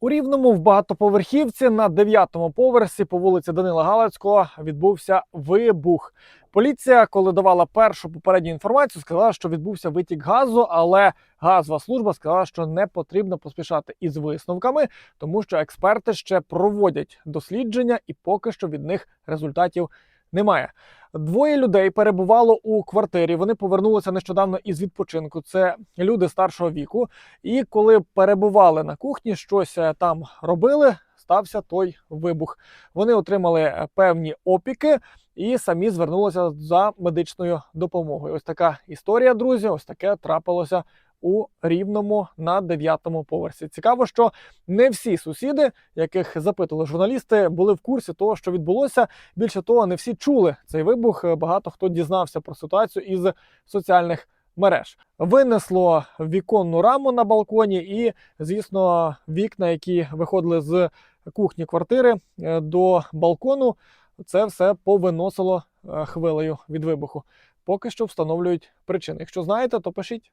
У рівному в багатоповерхівці на дев'ятому поверсі по вулиці Данила Галицького відбувся вибух. Поліція, коли давала першу попередню інформацію, сказала, що відбувся витік газу, але газова служба сказала, що не потрібно поспішати із висновками, тому що експерти ще проводять дослідження, і поки що від них результатів немає. Двоє людей перебувало у квартирі. Вони повернулися нещодавно із відпочинку. Це люди старшого віку. І коли перебували на кухні, щось е, там робили, стався той вибух. Вони отримали е, певні опіки і самі звернулися за медичною допомогою. Ось така історія, друзі. Ось таке трапилося у рівному на дев'ятому поверсі. Цікаво, що не всі сусіди, яких запитували журналісти, були в курсі того, що відбулося. Більше того, не всі чули цей вибух. Багато хто дізнався про ситуацію із соціальних мереж. Винесло віконну раму на балконі, і, звісно, вікна, які виходили з кухні квартири е, до балкону, це все повиносило е, хвилею від вибуху. Поки що встановлюють причини. Якщо знаєте, то пишіть.